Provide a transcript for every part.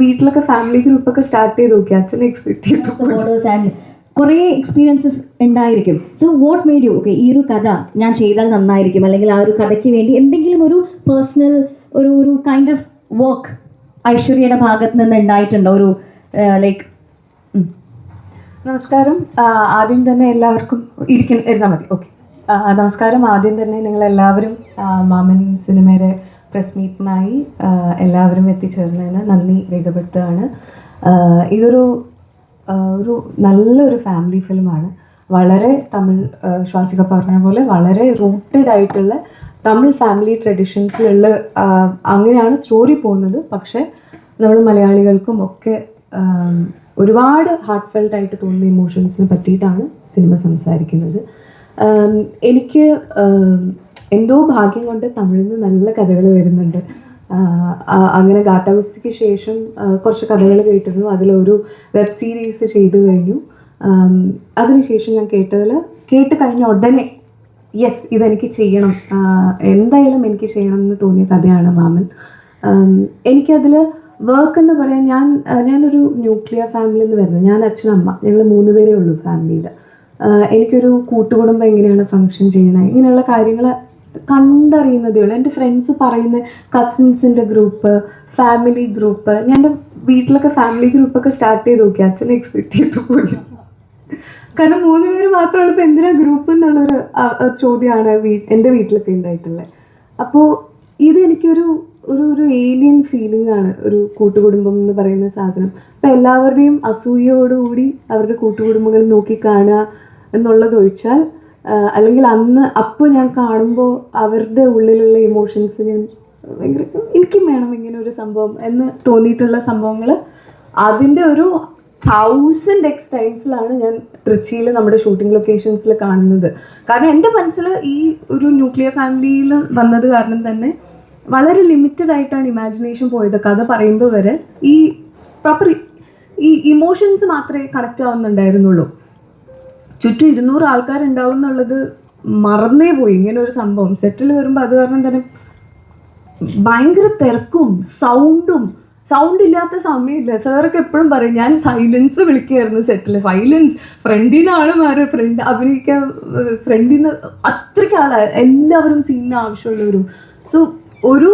വീട്ടിലൊക്കെ family group ഒക്കെ start ചെയ്ത് നോക്കി. അച്ഛനെ എക്സിറ്റ് ചെയ്തു ആൻഡ് കുറേ എക്സ്പീരിയൻസസ് ഉണ്ടായിരിക്കും. So what made you okay ഈ ഒരു കഥ ഞാൻ ചെയ്താൽ നന്നായിരിക്കും. അല്ലെങ്കിൽ ആ ഒരു കഥയ്ക്ക് വേണ്ടി എന്തെങ്കിലും ഒരു പേഴ്സണൽ ഒരു ഒരു കൈൻഡ് ഓഫ് വർക്ക് ഐശ്വര്യയുടെ ഭാഗത്ത് നിന്ന് ഉണ്ടായിട്ടുണ്ടോ? ഒരു ലൈക്ക് നമസ്കാരം. ആദ്യം തന്നെ എല്ലാവർക്കും ഇരിക്കുന്ന ഇരുന്നാൽ മതി. ഓക്കെ നമസ്കാരം. ആദ്യം തന്നെ നിങ്ങൾ എല്ലാവരും ആ, മാമൻ സിനിമയുടെ പ്രസ് മീറ്റിനായി എല്ലാവരും എത്തിച്ചേർന്നതിന് നന്ദി രേഖപ്പെടുത്തുകയാണ്. ഇതൊരു ഒരു നല്ലൊരു ഫാമിലി ഫിലിമാണ്. വളരെ തമിഴ് ശ്വാസിക പറഞ്ഞ പോലെ വളരെ റൂട്ടഡ് ആയിട്ടുള്ള തമിഴ് ഫാമിലി ട്രഡീഷൻസിലുള്ള അങ്ങനെയാണ് സ്റ്റോറി പോകുന്നത്. പക്ഷേ നമ്മൾ മലയാളികൾക്കും ഒക്കെ ഒരുപാട് ഹാർട്ട് ഫെൽറ്റ് ആയിട്ട് തോന്നുന്ന ഇമോഷൻസിനെ പറ്റിയിട്ടാണ് സിനിമ സംസാരിക്കുന്നത്. എനിക്ക് എന്തോ ഭാഗ്യം കൊണ്ട് തമിഴിൽ നിന്ന് നല്ല കഥകൾ വരുന്നുണ്ട്. അങ്ങനെ ഗാട്ടാഗുസ്തിക്ക് ശേഷം കുറച്ച് കഥകൾ കേട്ടിരുന്നു. അതിലൊരു വെബ് സീരീസ് ചെയ്തു കഴിഞ്ഞു. അതിനുശേഷം ഞാൻ കേട്ടതിൽ കേട്ട് കഴിഞ്ഞ ഉടനെ യെസ് ഇതെനിക്ക് ചെയ്യണം. എന്തായാലും എനിക്ക് ചെയ്യണം എന്ന് തോന്നിയ കഥയാണ് മാമൻ. എനിക്കതിൽ വർക്ക് എന്ന് പറയാൻ ഞാൻ ഞാനൊരു ന്യൂക്ലിയർ ഫാമിലി എന്ന് വരുന്നത് ഞാൻ അച്ഛനമ്മ ഞങ്ങൾ മൂന്ന് പേരേ ഉള്ളൂ ഫാമിലിയിൽ എനിക്കൊരു കൂട്ടുകുടുംബം എങ്ങനെയാണ് ഫങ്ഷൻ ചെയ്യണത് ഇങ്ങനെയുള്ള കാര്യങ്ങൾ കണ്ടറിയുന്നതേ ഉള്ളൂ. എന്റെ ഫ്രണ്ട്സ് പറയുന്ന കസിൻസിന്റെ ഗ്രൂപ്പ് ഫാമിലി ഗ്രൂപ്പ് ഞാൻ എന്റെ വീട്ടിലൊക്കെ ഫാമിലി ഗ്രൂപ്പൊക്കെ സ്റ്റാർട്ട് ചെയ്ത് നോക്കി. അച്ഛനെ എക്സിറ്റ് ചെയ്ത് പോയി. കാരണം മൂന്ന് പേര് മാത്രമുള്ള ഇപ്പം എന്തിനാ ഗ്രൂപ്പ് എന്നുള്ളൊരു ചോദ്യമാണ് വീ എന്റെ വീട്ടിലൊക്കെ ഉണ്ടായിട്ടുള്ളത്. അപ്പോൾ ഇതെനിക്കൊരു ഒരു ഒരു ഏലിയൻ ഫീലിംഗ് ആണ് ഒരു കൂട്ടുകുടുംബം എന്ന് പറയുന്ന സാധനം. അപ്പം എല്ലാവരുടെയും അസൂയയോടുകൂടി അവരുടെ കൂട്ടുകുടുംബങ്ങൾ നോക്കി കാണുക എന്നുള്ളത് ഒഴിച്ചാൽ ആ, അല്ലെങ്കിൽ അന്ന് അപ്പോൾ ഞാൻ കാണുമ്പോൾ അവരുടെ ഉള്ളിലുള്ള ഇമോഷൻസ് ഞാൻ ഭയങ്കര എനിക്കും വേണം ഇങ്ങനെ ഒരു സംഭവം എന്ന് തോന്നിയിട്ടുള്ള സംഭവങ്ങൾ അതിന്റെ ഒരു തൗസൻഡ് എക്സ് ടൈംസിലാണ് ഞാൻ ട്രിച്ചിയിൽ നമ്മുടെ ഷൂട്ടിംഗ് ലൊക്കേഷൻസിൽ കാണുന്നത്. കാരണം എന്റെ മനസ്സിൽ ഈ ഒരു ന്യൂക്ലിയർ ഫാമിലിയിൽ വന്നത് കാരണം തന്നെ വളരെ ലിമിറ്റഡ് ആയിട്ടാണ് ഇമാജിനേഷൻ പോയത്. കഥ പറയുമ്പോൾ വരെ ഈ പ്രോപ്പർ ഈ ഇമോഷൻസ് മാത്രമേ കണക്റ്റ് ആവുന്നുണ്ടായിരുന്നുള്ളൂ. ചുറ്റും ഇരുന്നൂറ് ആൾക്കാരുണ്ടാവും എന്നുള്ളത് മറന്നേ പോയി. ഇങ്ങനെ ഒരു സംഭവം. സെറ്റിൽ വരുമ്പോൾ അത് കാരണം തന്നെ ഭയങ്കര തിരക്കും സൗണ്ടും സൗണ്ട് ഇല്ലാത്ത സമയമില്ല. സാറൊക്കെ എപ്പോഴും പറയും ഞാൻ സൈലൻസ് വിളിക്കുകയായിരുന്നു സെറ്റിൽ സൈലൻസ് ഫ്രണ്ടിനാണ് മാറി. ഫ്രണ്ട് അഭിനയിക്കാൻ ഫ്രണ്ടിൽ നിന്ന് അത്രയ്ക്ക് ആളാ. എല്ലാവരും സീനിന് ആവശ്യമുള്ളവരും. സോ ഒരു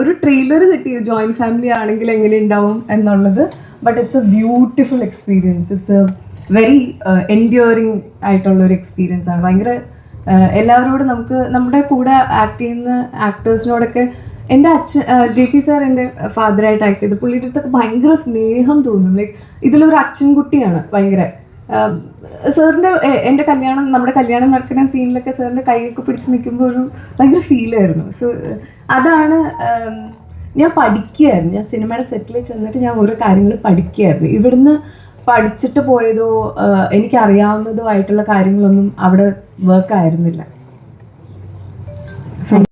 ഒരു ട്രെയിലർ കിട്ടി. ജോയിന്റ് ഫാമിലി ആണെങ്കിൽ എങ്ങനെ ഉണ്ടാവും എന്നുള്ളത്. But it's a beautiful experience it's a very enduring ആയിട്ടുള്ള ഒരു എക്സ്പീരിയൻസ് ആണ്. ഭയങ്കര എല്ലാവരോടും നമുക്ക് നമ്മുടെ കൂടെ ആക്ട് ചെയ്യുന്ന ആക്ടേഴ്സിനോടൊക്കെ എന്റെ അച്ഛൻ ജെ പി സാർ എന്റെ ഫാദറായിട്ട് ആക്ട് ചെയ്ത് പുള്ളിയുടെ അടുത്തൊക്കെ ഭയങ്കര സ്നേഹം തോന്നും. ലൈക്ക് ഇതിലൊരു അച്ഛൻ കുട്ടിയാണ് ഭയങ്കര സാറിന്റെ എന്റെ കല്യാണം നമ്മുടെ കല്യാണം നടക്കുന്ന സീനിലൊക്കെ സാറിന്റെ കൈയൊക്കെ പിടിച്ച് നിൽക്കുമ്പോൾ ഒരു ഭയങ്കര ഫീലായിരുന്നു സോ അതാണ് ഞാൻ പഠിക്കുകയായിരുന്നു. ഞാൻ സിനിമയുടെ സെറ്റിൽ ചെന്നിട്ട് ഞാൻ ഓരോ കാര്യങ്ങൾ പഠിക്കുകയായിരുന്നു. ഇവിടുന്ന് പഠിച്ചിട്ട് പോയതോ എനിക്ക് എനിക്കറിയാവുന്നതോ ആയിട്ടുള്ള കാര്യങ്ങളൊന്നും അവിടെ വർക്ക് ആയിരുന്നില്ല.